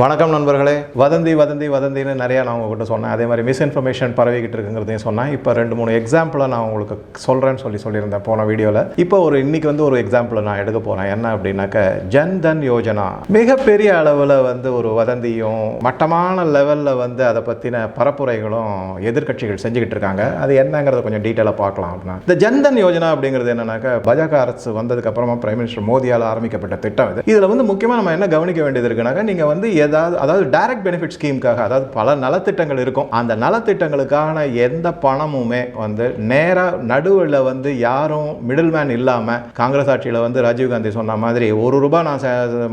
வணக்கம் நண்பர்களே. வதந்தி வதந்தி வதந்தின்னு நிறையா நான் உங்ககிட்ட சொன்னேன். அதே மாதிரி மிஸ்இன்ஃபர்மேஷன் பரவிக்கிட்டு இருக்குங்கிறதையும் சொன்னேன். இப்போ ரெண்டு மூணு எக்ஸாம்பிளை நான் உங்களுக்கு சொல்கிறேன்னு சொல்லி சொல்லியிருந்தேன் போன வீடியோவில் இப்போ ஒரு இன்றைக்கி வந்து ஒரு எக்ஸாம்பிளை நான் எடுக்க போகிறேன் என்ன அப்படின்னாக்க ஜன் தன் யோஜனா. மிகப்பெரிய அளவில் வந்து ஒரு வதந்தியும் மட்டமான லெவலில் வந்து அதை பற்றின பரப்புரைகளும் எதிர்க்கட்சிகள் செஞ்சுக்கிட்டு இருக்காங்க. அது என்னங்கிறத கொஞ்சம் டீட்டெயிலாக பார்க்கலாம் அப்படின்னா. இந்த ஜன்தன் யோஜனா அப்படிங்கிறது என்னன்னாக்க பாஜக அரசு வந்ததுக்கப்புறமா பிரைம் மினிஸ்டர் மோடியால் ஆரம்பிக்கப்பட்ட திட்டம் இது. இதில் வந்து முக்கியமாக நம்ம என்ன கவனிக்க வேண்டியது இருக்குனாக்கா நீங்கள் வந்து ஏதாவது அதாவது டைரக்ட் பெனிஃபிட் ஸ்கீமுக்காக அதாவது பல நலத்திட்டங்கள் இருக்கும். அந்த நலத்திட்டங்களுக்கான எந்த பணமுமே வந்து நேராக நடுவில் வந்து யாரும் மிடில் மேன் இல்லாமல் காங்கிரஸ் ஆட்சியில் வந்து ராஜீவ்காந்தி சொன்ன மாதிரி ஒரு ரூபாய் நான்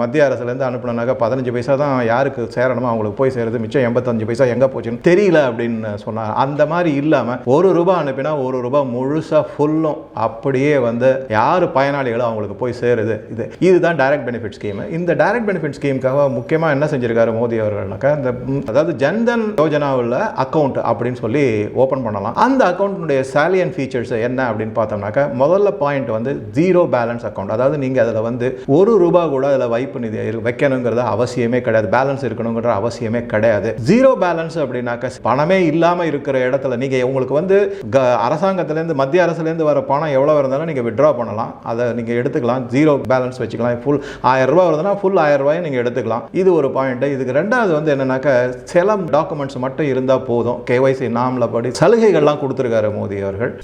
மத்திய அரசுலேருந்து அனுப்பினாக்கா பதினஞ்சு பைசா தான் யாருக்கு சேரணுமோ அவங்களுக்கு போய் சேருது. மிச்சம் எண்பத்தஞ்சு பைசா எங்கே போச்சுன்னு தெரியல அப்படின்னு சொன்னார் அந்த மாதிரி இல்லாமல் ஒரு ரூபாய் அனுப்பினா ஒரு ரூபாய் முழுசாக ஃபுல்லும் அப்படியே வந்து யார் பயனாளிகளோ அவங்களுக்கு போய் சேருது. இது இதுதான் டைரக்ட் பெனிஃபிட் ஸ்கீம் இந்த டைரக்ட் பெனிஃபிட் ஸ்கீமுக்காக முக்கியமாக என்ன செஞ்சிருக்காரு மோடி அவர்கள்னாக்கா இந்த அதாவது ஜன்தன் யோஜனாவில் அக்கௌண்ட் அப்படின்னு சொல்லி ஓப்பன் பண்ணலாம். அந்த அக்கௌண்ட்டினுடைய சாலியன் ஃபீச்சர்ஸ் என்ன அப்படின்னு பார்த்தோம்னாக்கா முதல்ல பாயிண்ட் வந்து ஜீரோ பேலன்ஸ் அக்கௌண்ட் அதாவது நீங்கள் அதில் வந்து ஒரு ரூபா கூட அதில் வைப்பு நிதி வைக்கணுங்கிறது அவசியமே கிடையாது. பேலன்ஸ் இருக்கணுங்கிற அவசியமே கிடையாது. ஜீரோ பேலன்ஸ் அப்படின்னாக்கா பணமே இல்லாமல் இருக்கிற இடத்துல நீங்கள் உங்களுக்கு வந்து க அரசாங்கத்திலேருந்து மத்திய அரசுலேருந்து வர பணம் எவ்வளோ இருந்தாலும் நீங்கள் விட்ரா பண்ணலாம். அதை நீங்கள் எடுத்துக்கலாம். ஜீரோ பேலன்ஸ் வச்சுக்கலாம். ஃபுல் ஆயிரம் ரூபா வருதுன்னா ஃபுல் ஆயிரம் ரூபாயும் நீங்கள் எடுத்துக்கலாம். இது ஒரு பாயிண்ட் இதுக்கு ரெண்டாவது வந்து என்னன்னாக்கா சில டாக்குமெண்ட்ஸ் மட்டும் இருந்தால் போதும். கேஒய்சி நாமில் படி சலுகைகள்லாம் கொடுத்துருக்காரு மோடி அவர்கள்.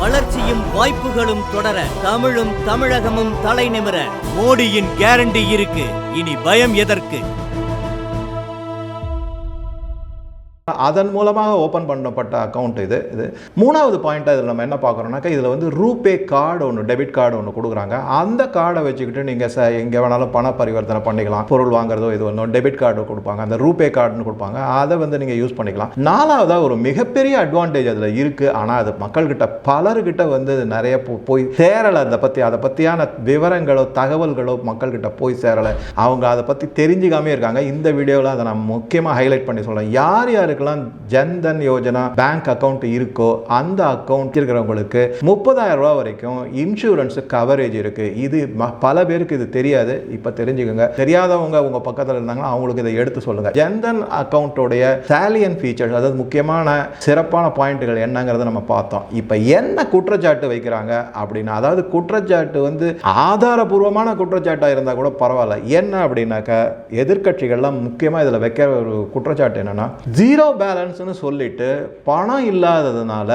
வளர்ச்சியும் வாய்ப்புகளும் தொடர தமிழும் தமிழகமும் தலைநிமிர மோடியின் கேரண்டி இருக்கு. இனி பயம் எதற்கு? அதன் மூலமாக ஓப்பன் பண்ணப்பட்ட அக்கௌண்ட் இது இது. மூணாவது பாயிண்ட்டாக இதில் நம்ம என்ன பார்க்குறோம்னாக்கா இதில் வந்து ரூபே கார்டு ஒன்று டெபிட் கார்டு ஒன்று கொடுக்குறாங்க. அந்த கார்டை வச்சுக்கிட்டு நீங்கள் ச எங்கே வேணாலும் பண பரிவர்த்தனை பண்ணிக்கலாம். பொருள் வாங்குறதோ இது ஒன்றும் டெபிட் கார்டு கொடுப்பாங்க. அந்த ரூபே கார்டுன்னு கொடுப்பாங்க. அதை வந்து நீங்கள் யூஸ் பண்ணிக்கலாம். நாலாவதாக ஒரு மிகப்பெரிய அட்வான்டேஜ் அதில் இருக்குது ஆனால் அது மக்கள்கிட்ட பலர்கிட்ட வந்து நிறைய போய் சேரலை. அதை பற்றி அதை பற்றியான விவரங்களோ தகவல்களோ மக்கள்கிட்ட போய் சேரலை. அவங்க அதை பற்றி தெரிஞ்சுக்காமே இருக்காங்க. இந்த வீடியோவில் அதை நான் முக்கியமாக ஹைலைட் பண்ணி சொல்கிறேன் யார் யாருக்கு யாருக்கெல்லாம் ஜன்தன் யோஜனா பேங்க் அக்கௌண்ட் இருக்கோ அந்த அக்கௌண்ட் இருக்கிறவங்களுக்கு முப்பதாயிரம் ரூபாய் வரைக்கும் இன்சூரன்ஸ் கவரேஜ் இருக்கு. இது ம- பல பேருக்கு இது தெரியாது. இப்போ தெரிஞ்சுக்கோங்க. தெரியாதவங்க உங்க பக்கத்தில் இருந்தாங்கன்னா அவங்களுக்கு இதை எடுத்து சொல்லுங்க. ஜன்தன் அக்கௌண்ட்டோடைய சாலியன் ஃபீச்சர்ஸ் அதாவது முக்கியமான சிறப்பான பாயிண்ட்டுகள் என்னங்கிறத நம்ம பார்த்தோம். இப்போ என்ன குற்றச்சாட்டு வைக்கிறாங்க அப்படின்னா அதாவது குற்றச்சாட்டு வந்து ஆதாரபூர்வமான குற்றச்சாட்டாக இருந்தால் கூட பரவாயில்ல. என்ன அப்படின்னாக்கா எதிர்க்கட்சிகள்லாம் முக்கியமாக இதில் வைக்கிற ஒரு குற்றச்சாட்டு என்னன்னா ஜீரோ பேலன்ஸ்னு சொல்லிட்டு பணம் இல்லாததுனால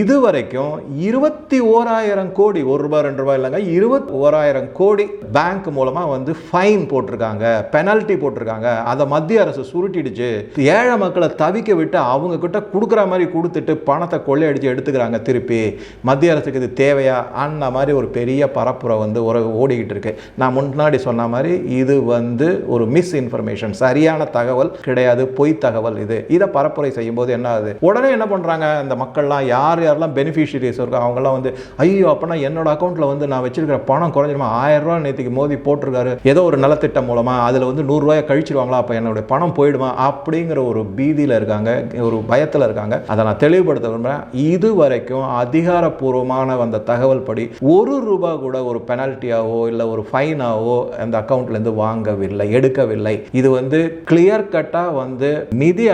இதுவரைக்கும் இருபத்தி ஓராயிரம் கோடி ஒரு ரூபாய் ரெண்டு ரூபாய் இல்லைங்க இருபத்தி ஓராயிரம் கோடி பேங்க் மூலமாக வந்து ஃபைன் போட்டிருக்காங்க பெனல்ட்டி போட்டிருக்காங்க. அதை மத்திய அரசு சுருட்டிடுச்சு. ஏழை மக்களை தவிக்க விட்டு அவங்க கிட்ட கொடுக்குற மாதிரி கொடுத்துட்டு பணத்தை கொள்ளையடிச்சு எடுத்துக்கிறாங்க திருப்பி. மத்திய அரசுக்கு இது தேவையா? அந்த மாதிரி ஒரு பெரிய பரப்புரை வந்து ஒரு ஓடிக்கிட்டு இருக்கு. நான் முன்னாடி சொன்ன மாதிரி இது வந்து ஒரு மிஸ் இன்ஃபர்மேஷன் சரியான தகவல் கிடையாது பொய் தகவல் இது. இதை பரப்புரை செய்யும்போது என்ன ஆகுது? உடனே என்ன பண்ணுறாங்க இந்த மக்கள்லாம் யார் யாரெல்லாம் பெனிஃபிஷியரிஸ் இருக்கோ அவங்கெல்லாம் வந்து ஐயோ அப்போனா என்னோட அக்கௌண்ட்டில் வந்து நான் வச்சிருக்கிற பணம் குறைஞ்சிருமா? ஆயிரம் ரூபா நேற்றுக்கு மோதி போட்டிருக்காரு. ஏதோ ஒரு நலத்திட்டம் மூலமாக அதில் வந்து நூறுரூவாயை கழிச்சிருவாங்களா? அப்போ என்னுடைய பணம் போயிடுமா? அப்படிங்கிற ஒரு பீதியில் இருக்காங்க. ஒரு பயத்தில் இருக்காங்க. அதை நான் தெளிவுபடுத்த விரும்புகிறேன் இது வரைக்கும் அதிகாரப்பூர்வமான வந்த தகவல் படி ஒரு ரூபா கூட ஒரு பெனால்ட்டியாவோ இல்லை ஒரு ஃபைனாவோ அந்த அக்கௌண்ட்லேருந்து வாங்கவில்லை எடுக்கவில்லை. இது வந்து கிளியர் கட்டாக வந்து நிதி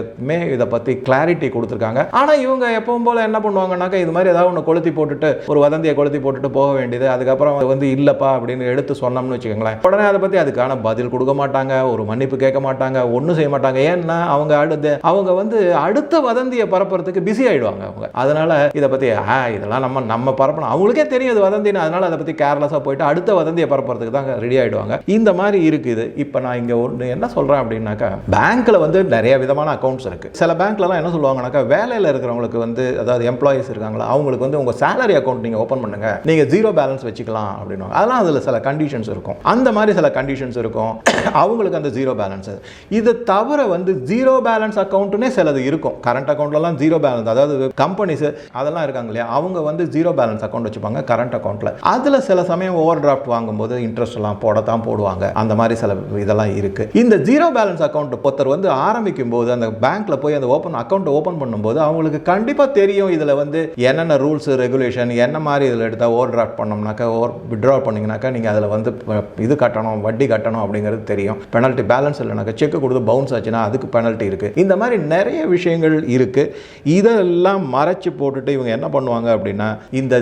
அமைச்சகமே இதை பற்றி கிளாரிட்டி கொடுத்துருக்காங்க. ஆனால் இவங்க எப்பவும் போல என்ன பண்ணுவாங்கன்னாக்கா இது மாதிரி ஏதாவது ஒன்று கொளுத்தி போட்டுட்டு ஒரு வதந்தியை கொளுத்தி போட்டுட்டு போக வேண்டியது. அதுக்கப்புறம் வந்து இல்லைப்பா அப்படின்னு எடுத்து சொன்னோம்னு வச்சுக்கோங்களேன். உடனே அதை பற்றி அதுக்கான பதில் கொடுக்க மாட்டாங்க ஒரு மன்னிப்பு கேட்க மாட்டாங்க ஒன்றும் செய்ய மாட்டாங்க. ஏன்னா அவங்க அடுத்து அவங்க வந்து அடுத்த வதந்தியை பரப்புறதுக்கு பிஸி ஆயிடுவாங்க அவங்க. அதனால் இதை பற்றி ஆ இதெல்லாம் நம்ம நம்ம பரப்பணும். அவங்களுக்கே தெரியும் இது வதந்தின்னு. அதனால் அதை பற்றி கேர்லெஸ்ஸாக போயிட்டு அடுத்த வதந்தியை பரப்புறதுக்கு தான் ரெடி ஆகிடுவாங்க இந்த மாதிரி இருக்குது. இப்போ நான் இங்கே ஒன்று என்ன சொல்கிறேன் அப்படின்னாக்கா பேங்க்கில் வந்து நிறைய விதமான அக்கௌண்ட் அக்கௌண்ட்ஸ் இருக்குது சில பேங்க்லலாம் என்ன சொல்லுவாங்கனாக்கா வேலையில் இருக்கிறவங்களுக்கு வந்து அதாவது எம்ப்ளாயீஸ் இருக்காங்களா அவங்களுக்கு வந்து உங்கள் சேலரி அக்கௌண்ட் நீங்கள் ஓப்பன் பண்ணுங்கள் நீங்கள் ஜீரோ பேலன்ஸ் வச்சுக்கலாம் அப்படின்னு அதெல்லாம் அதில் சில கண்டிஷன்ஸ் இருக்கும். அந்த மாதிரி சில கண்டிஷன்ஸ் இருக்கும். அவங்களுக்கு அந்த ஜீரோ பேலன்ஸ் இது தவிர வந்து ஜீரோ பேலன்ஸ் அக்கௌண்ட்டுனே சிலது இருக்கும். கரண்ட் அக்கௌண்ட்லலாம் ஜீரோ பேலன்ஸ் அதாவது கம்பெனிஸ் அதெல்லாம் இருக்காங்க இல்லையா? அவங்க வந்து ஜீரோ பேலன்ஸ் அக்கௌண்ட் வச்சுப்பாங்க கரண்ட் அக்கௌண்ட்டில் அதில் சில சமயம் ஓவர் டிராஃப்ட் வாங்கும்போது இன்ட்ரெஸ்ட் எல்லாம் போடத்தான் போடுவாங்க. அந்த மாதிரி சில இதெல்லாம் இருக்குது இந்த ஜீரோ பேலன்ஸ் அக்கௌண்ட் ஒருத்தர் வந்து ஆரம்பிக்கும் போது அந்த பேங்க்ல போய் அந்த ஓப்பன் அக்கௌண்ட் ஓப்பன் பண்ணும்போது அவங்களுக்கு கண்டிப்பா தெரியும் இதுல வந்து என்னென்ன ரூல்ஸ் ரெகுலேஷன் என்ன மாதிரி இதில் எடுத்தால் ஓவர் டிராஃப்ட் பண்ணோம்னாக்கா ஓவர் விட்ரா பண்ணிங்கனாக்கா நீங்கள் அதில் வந்து இது கட்டணும் வட்டி கட்டணும் அப்படிங்கிறது தெரியும். பெனல்ட்டி பேலன்ஸ் இல்லைனாக்கா செக் கொடுத்து பவுன்ஸ் ஆச்சுன்னா அதுக்கு பெனல்ட்டி இருக்குது இந்த மாதிரி நிறைய விஷயங்கள் இருக்குது இதெல்லாம் மறைச்சு போட்டுட்டு இவங்க என்ன பண்ணுவாங்க அப்படின்னா இந்த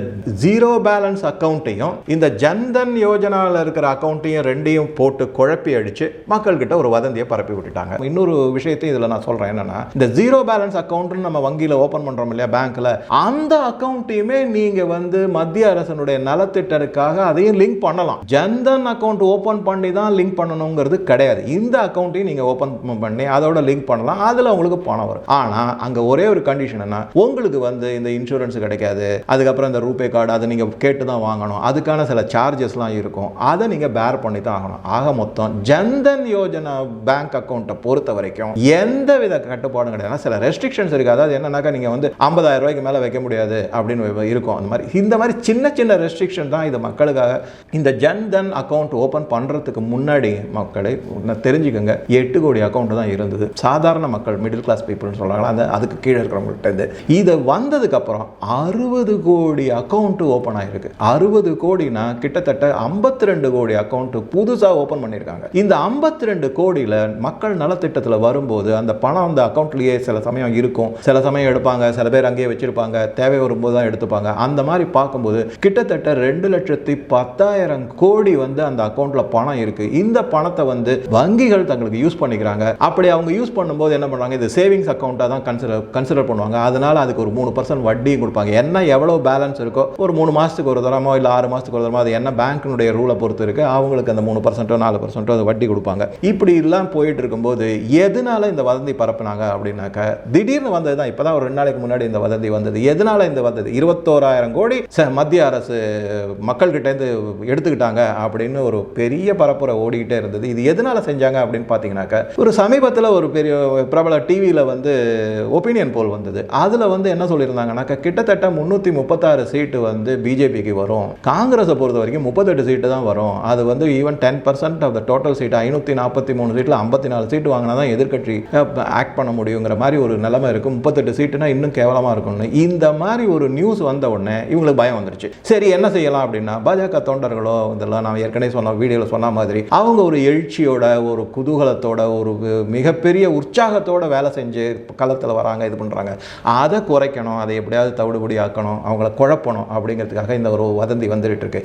ஜீரோ பேலன்ஸ் அக்கௌண்ட்டையும் இந்த ஜன்தன் யோஜனாவில் இருக்கிற அக்கௌண்ட்டையும் ரெண்டையும் போட்டு குழப்பி அடித்து மக்கள்கிட்ட ஒரு வதந்தியை பரப்பி விட்டுட்டாங்க. இன்னொரு விஷயத்தையும் இதில் நான் சொல்கிறேன் என்னென்னா இந்த ஜீரோ பேலன்ஸ் அக்கௌண்ட்னு நம்ம வங்கியில் ஓப்பன் பண்ணுறோம் இல்லையா பேங்க்கில் அந்த அக்கௌண்ட்டையுமே நீங்கள் வந்து மத்திய அரசனுடைய நலத்திட்டத்துக்காக அதையும் லிங்க் பண்ணலாம். ஜன்தன் அக்கௌண்ட் ஓப்பன் பண்ணி தான் லிங்க் பண்ணணுங்கிறது கிடையாது. இந்த அக்கௌண்ட்டையும் நீங்கள் ஓப்பன் பண்ணி அதோட லிங்க் பண்ணலாம். அதில் உங்களுக்கு பணம் வரும். ஆனால் அங்கே ஒரே ஒரு கண்டிஷன் என்ன உங்களுக்கு வந்து இந்த இன்சூரன்ஸ் கிடைக்காது. அதுக்கப்புறம் இந்த ரூபே கார்டு அதை நீங்கள் கேட்டு தான் வாங்கணும். அதுக்கான சில சார்ஜஸ்லாம் இருக்கும். அதை நீங்கள் பேர் பண்ணி தான் ஆகணும். ஆக மொத்தம் ஜன்தன் யோஜனா பேங்க் அக்கௌண்ட்டை பொறுத்த வரைக்கும் எந்த வித கட்டுப்பாடும் கிடையாது. சில ரெஸ்ட்ரிக்ஷன்ஸ் இருக்குது அதாவது என்னன்னாக்கா நீங்கள் வந்து ஐம்பதாயிரம் ரூபாய்க்கு மேலே வைக்க முடியாது அப்படின்னு இருக்கும். அந்த மாதிரி இந்த மாதிரி சின்ன சின்ன ரெஸ்ட்ரிக்ஷன் தான் இது மக்களுக்காக. இந்த ஜன்தன் அக்கௌண்ட் ஓப்பன் பண்ணுறதுக்கு முன்னாடி மக்களை தெரிஞ்சுக்கோங்க. எட்டு கோடி அக்கௌண்ட் தான் இருந்தது. சாதாரண மக்கள் மிடில் கிளாஸ் பீப்புள்னு சொல்கிறாங்களா அந்த அதுக்கு கீழே இருக்கிறவங்கள்ட்ட இது இதை வந்ததுக்கப்புறம் அறுபது கோடி அக்கௌண்ட் ஓப்பன் ஆயிருக்கு. அறுபது கோடினா கிட்டத்தட்ட ஐம்பத்தி ரெண்டு கோடி அக்கௌண்ட் புதுசாக ஓப்பன் பண்ணியிருக்காங்க. இந்த ஐம்பத்தி ரெண்டு கோடியில் மக்கள் நலத்திட்டத்தில் வரும்போது அந்த பணம் அந்த அக்கௌண்ட்லேயே சில சமயம் இருக்கும். சில சமயம் எடுப்பாங்க சில பேர் அங்கேயே வச்சிருப்பாங்க தேவை வரும்போது தான் எடுத்துப்பாங்க. அந்த மாதிரி பார்க்கும்போது கிட்டத்தட்ட ரெண்டு லட்சத்தி பத்தாயிரம் கோடி வந்து அந்த அக்கௌண்ட்ல பணம் இருக்கு. இந்த பணத்தை வந்து வங்கிகள் தங்களுக்கு யூஸ் பண்ணிக்கிறாங்க. அப்படி அவங்க யூஸ் பண்ணும்போது என்ன பண்ணுவாங்க? இது சேவிங்ஸ் அக்கௌண்ட்டாக தான் கன்சிடர் கன்சிடர் பண்ணுவாங்க. அதனால அதுக்கு ஒரு மூணு பர்சன்ட் வட்டியும் கொடுப்பாங்க. என்ன எவ்வளோ பேலன்ஸ் இருக்கோ ஒரு மூணு மாதத்துக்கு ஒரு தரமோ இல்லை ஆறு மாதத்துக்கு ஒரு தரமோ அது என்ன பேங்க்கினுடைய ரூலை பொறுத்து இருக்கு அவங்களுக்கு அந்த மூணு பர்சன்ட்டோ நாலு பர்சன்ட்டோ அது வட்டி கொடுப்பாங்க. இப்படி எல்லாம் போயிட்டு இருக்கும்போது எதனால இந்த வதந்தி பரப்புனாங்க அப்படின்னாக்க திடீர்னு வந்தது தான் இப்போதான் ஒரு ரெண்டு நாளைக்கு முன்னாடி இந்த வதந்தி வந்தது. எதனால இந்த வந்தது இருபத்தோராயிரம் கோடி ச- மத்திய அரசு மக்கள்கிட்டேருந்து எடுத்துக்கிட்டாங்க அப்படின்னு ஒரு பெரிய பரப்புரை ஓடிக்கிட்டே இருந்தது. இது எதனால செஞ்சாங்க அப்படின்னு பார்த்தீங்கன்னாக்க ஒரு சமீபத்தில் ஒரு பெரிய பிரபல டிவியில் வந்து ஒப்பீனியன் போல் வந்தது. அதில் வந்து என்ன சொல்லியிருந்தாங்கன்னாக்க கிட்டத்தட்ட முந்நூற்றி முப்பத்தாறு சீட்டு வந்து பிஜேபிக்கு வரும். காங்கிரஸை பொறுத்த வரைக்கும் முப்பத்தெட்டு சீட்டு தான் வரும். அது வந்து even ten percent of the total seat ஐநூற்றி நாற்பத்தி மூணு சீட்டில் ஐம்பத்தி நாலு சீட்டு வாங்கினா தான் எதிர்கட்சி ஆக்ட் பண்ண முடியுங்கிற மாதிரி ஒரு நிலைமை இருக்கும். முப்பத்தெட்டு சீட்டுனா இன்னும் கேவலமாக இருக்கும்னு. இந்த மாதிரி ஒரு நியூஸ் வந்த உடனே இவங்களுக்கு பயம் வந்துருச்சு. சரி என்ன செய்யலாம் அப்படின்னா பாஜக தொண்டர்களோ இதெல்லாம் நான் ஏற்கனவே சொன்ன வீடியோவில் சொன்ன மாதிரி அவங்க ஒரு எழுச்சியோட ஒரு குதூகலத்தோட ஒரு மிகப்பெரிய உற்சாகத்தோட வேலை செஞ்சு களத்தில் வராங்க இது பண்ணுறாங்க அதை குறைக்கணும் அதை எப்படியாவது தவிடுபடி ஆக்கணும் அவங்கள குழப்பணும் அப்படிங்கிறதுக்காக இந்த ஒரு வதந்தி வந்துட்டு இருக்கு.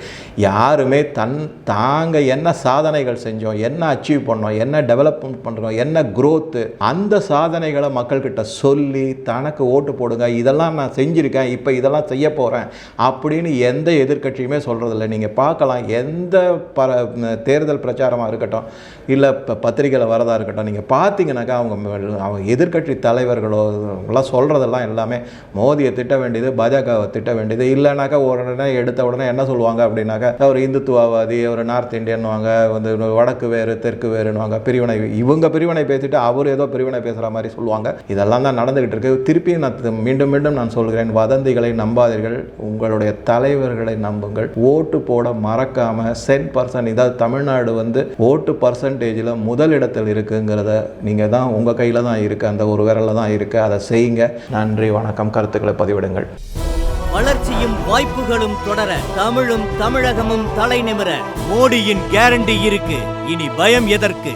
யாருமே தன் தாங்க என்ன சாதனைகள் செஞ்சோம் என்ன அச்சீவ் பண்ணோம் என்ன டெவலப்மெண்ட் பண்ணுறோம் என்ன குரோத்து அந்த சாதனைகளை மக்கள்கிட்ட சொல்லி தனக்கு ஓட்டு போடுங்க இதெல்லாம் நான் செஞ்சுருக்கேன் இப்போ இதெல்லாம் செய்ய போகிறேன் அப்படின்னு எந்த எதிர்க்கட்சியுமே சொல்கிறதில்ல நீங்கள் பார்க்கலாம் எந்த ப தேர்தல் பிரச்சாரமாக இருக்கட்டும் இல்லை இப்போ பத்திரிகையில் வரதா இருக்கட்டும் நீங்கள் பார்த்தீங்கன்னாக்கா அவங்க அவங்க எதிர்க்கட்சி தலைவர்களோ எல்லாம் சொல்கிறதெல்லாம் எல்லாமே மோதியை திட்ட வேண்டியது பாஜகவை திட்ட வேண்டியது இல்லைனாக்கா உடனே எடுத்த உடனே என்ன சொல்லுவாங்க அப்படின்னாக்கா ஒரு இந்துத்துவவாதி ஒரு நார்த் இந்தியன்வாங்க வந்து வடக்கு வேறு தெற்கு வேறுன்னுவாங்க பிரிவினை இவங்க பிரிவினை பேசிட்டு அவர் ஏதோ பிரிவினை பேசுகிற மாதிரி சொல்லுவாங்க. இதெல்லாம் தான் நடந்துகிட்டு இருக்கு. திருப்பி நான் மீண்டும் மீண்டும் நான் சொல்கிறேன் வதந்திகளை நம்பாதீர்கள் உங்களுடைய தலைவர்களை நம்புங்கள் ஓட்டு போட மறக்காமல் சென்ட் பர்சன் இதாவது தமிழ்நாடு வந்து ஓட்டு பர்சன் பர்சன்டேஜில் முதலிடத்தில் இருக்குங்கிறத நீங்கள் தான் உங்கள் கையில் தான் இருக்குது அந்த ஒரு விரலில் தான் இருக்குது அதை செய்யுங்க. நன்றி வணக்கம். கருத்துக்களை பதிவிடுங்கள். வளர்ச்சியும் வாய்ப்புகளும் தொடர தமிழும் தமிழகமும் தலைநிமிர மோடியின் கேரண்டி இருக்கு. இனி பயம் எதற்கு?